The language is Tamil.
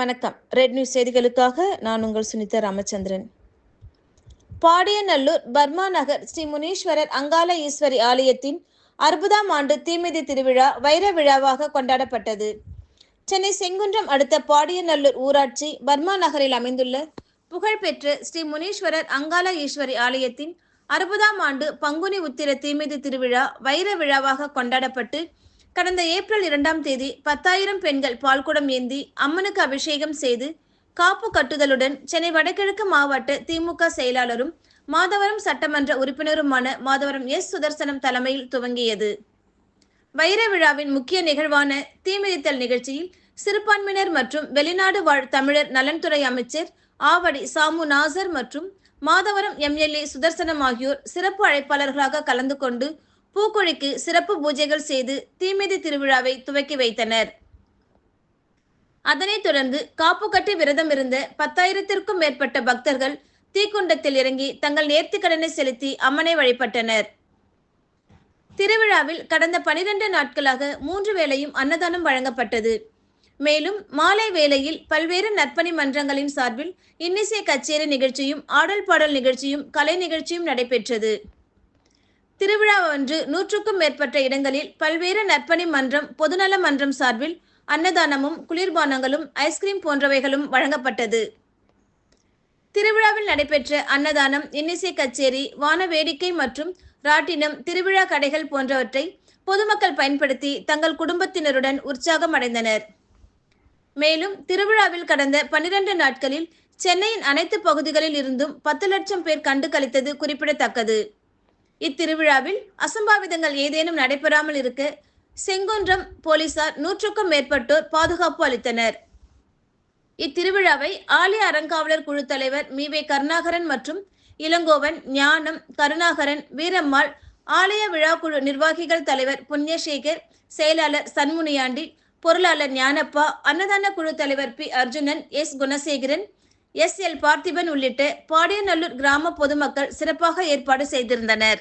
வணக்கம். ரெட் நியூஸ் செய்திகளுக்காக நான் உங்கள் சுனிதா ராமச்சந்திரன். பாடியநல்லூர் பர்மா நகர் ஸ்ரீ முனீஸ்வரர் அங்காள ஈஸ்வரி ஆலயத்தின் அறுபதாம் ஆண்டு தீமிதி திருவிழா வைர விழாவாக கொண்டாடப்பட்டது. சென்னை செங்குன்றம் அடுத்த பாடியநல்லூர் ஊராட்சி பர்மா நகரில் அமைந்துள்ள புகழ்பெற்ற ஸ்ரீ முனீஸ்வரர் அங்காள ஈஸ்வரி ஆலயத்தின் அறுபதாம் ஆண்டு பங்குனி உத்திர தீமிதி திருவிழா வைர விழாவாக கொண்டாடப்பட்டு கடந்த ஏப்ரல் இரண்டாம் தேதி பத்தாயிரம் பெண்கள் பால்குடம் ஏந்தி அம்மனுக்கு அபிஷேகம் செய்து காப்பு கட்டுதலுடன் சென்னை வடகிழக்கு மாவட்ட திமுக செயலாளரும் மாதவரம் சட்டமன்ற உறுப்பினருமான மாதவரம் எஸ். சுதர்சனம் தலைமையில் துவங்கியது. வைர விழாவின் முக்கிய நிகழ்வான தீமிதித்தல் நிகழ்ச்சியில் சிறுபான்மையினர் மற்றும் வெளிநாடு வாழ் தமிழர் நலன்துறை அமைச்சர் ஆவடி சாமு நாசர் மற்றும் மாதவரம் எம்எல்ஏ சுதர்சனம் ஆகியோர் சிறப்பு அழைப்பாளர்களாக கலந்து கொண்டு பூக்குழிக்கு சிறப்பு பூஜைகள் செய்து தீமிதி திருவிழாவை துவக்கி வைத்தனர். அதனைத் தொடர்ந்து காப்பு கட்டி விரதம் இருந்த பத்தாயிரத்திற்கும் மேற்பட்ட பக்தர்கள் தீக்குண்டத்தில் இறங்கி தங்கள் நேர்த்திக்கடனை செலுத்தி அம்மனை வழிபட்டனர். திருவிழாவில் கடந்த பனிரெண்டு நாட்களாக மூன்று வேளையும் அன்னதானம் வழங்கப்பட்டது. மேலும் மாலை வேளையில் பல்வேறு நற்பணி மன்றங்களின் சார்பில் இன்னிசை கச்சேரி நிகழ்ச்சியும் ஆடல் பாடல் நிகழ்ச்சியும் கலை நிகழ்ச்சியும் நடைபெற்றது. திருவிழா அன்று நூற்றுக்கும் மேற்பட்ட இடங்களில் பல்வேறு நற்பணி மன்றம் பொதுநல மன்றம் சார்பில் அன்னதானமும் குளிர்பானங்களும் ஐஸ்கிரீம் போன்றவைகளும் வழங்கப்பட்டது. திருவிழாவில் நடைபெற்ற அன்னதானம் இன்னிசை கச்சேரி வான வேடிக்கை மற்றும் ராட்டினம் திருவிழா கடைகள் போன்றவற்றை பொதுமக்கள் பயன்படுத்தி தங்கள் குடும்பத்தினருடன் உற்சாகம் அடைந்தனர். மேலும் திருவிழாவில் கடந்த பனிரெண்டு நாட்களில் சென்னையின் அனைத்து பகுதிகளில் இருந்தும் பத்து லட்சம் பேர் கண்டு கழித்தது குறிப்பிடத்தக்கது. இத்திருவிழாவில் அசம்பாவிதங்கள் ஏதேனும் நடைபெறாமல் இருக்க செங்குன்றம் போலீசார் நூற்றுக்கும் மேற்பட்டோர் பாதுகாப்பு அளித்தனர். இத்திருவிழாவை ஆலய அறங்காவலர் குழு தலைவர் மீவே கருணாகரன் மற்றும் இளங்கோவன் ஞானம் கருணாகரன் வீரம்மாள் ஆலய விழாக்குழு நிர்வாகிகள் தலைவர் புண்ணியசேகர் செயலாளர் சண்முனியாண்டி பொருளாளர் ஞானப்பா அன்னதான குழு தலைவர் P. Arjunan S. Gunasekaran S. L. Parthiban உள்ளிட்ட பாடியநல்லூர் கிராம பொதுமக்கள் சிறப்பாக ஏற்பாடு செய்திருந்தனர்.